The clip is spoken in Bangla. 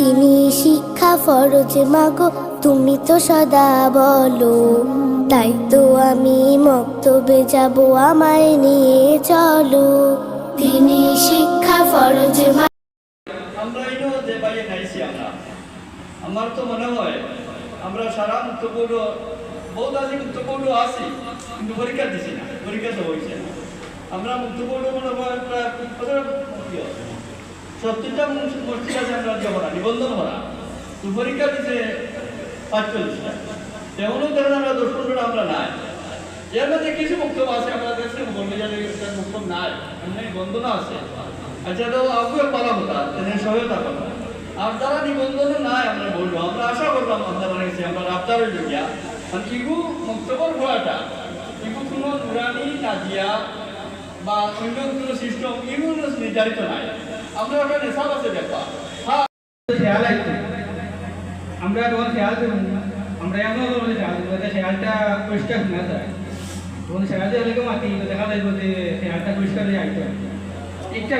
তিনি শিক্ষা ফরজ, মাগো তুমি তো সদা বলো। তাই তো আমি মক্তবে যাব, আমায় নিয়ে চলো। তিনি শিক্ষা ফরজ আমরা তো মনে হয় আমরা সারা মুক্তপৌর বহুত আছে মুক্তপৌর আছি, কিন্তু পরীক্ষা দিছি না, পরীক্ষা তো হয়েছে আমরা মুক্তপৌর মনে হয় প্রায়? সত্তরটা মসজিদ আছে ইয়ে করা নিবন্ধন করা তো পরীক্ষা দিছে পাঁচচল্লিশটা। তেমনও ধরেন আমরা দশ পনেরোটা আমরা নাই। এর মধ্যে কিছু বক্তব্য আছে দেখছি বর্মীজাদের বক্তব্য নাই। নিবন্ধন আছে। আচ্ছা তো আগুয়ে পালা হতা সহায়তা করো আর যারা নিবন্ধন নাই, আমরা বলব, আমরা আশা করলাম আপনারা কাছে আমরা রাপ্তার হইল গিয়া আর ইগু বক্তব্যর ভয়াটা? ইগু কোনো নুরানি, নাজিয়া বা অন্য কোনো সিস্টেম ইগু নির্ধারিত নাই। আমরা ওটা নেশাব আছে দেখবা। হ্যাঁ খেয়াল আছে আমরা তোমার খেয়াল করব আমরা এমন ধরনের খেয়াল করব যে খেয়ালটা পরিষ্কার না যায়। তখন খেয়াল অনেকে মাতি দেখা যায় যে খেয়ালটা পরিষ্কার হয়ে আইতে একটা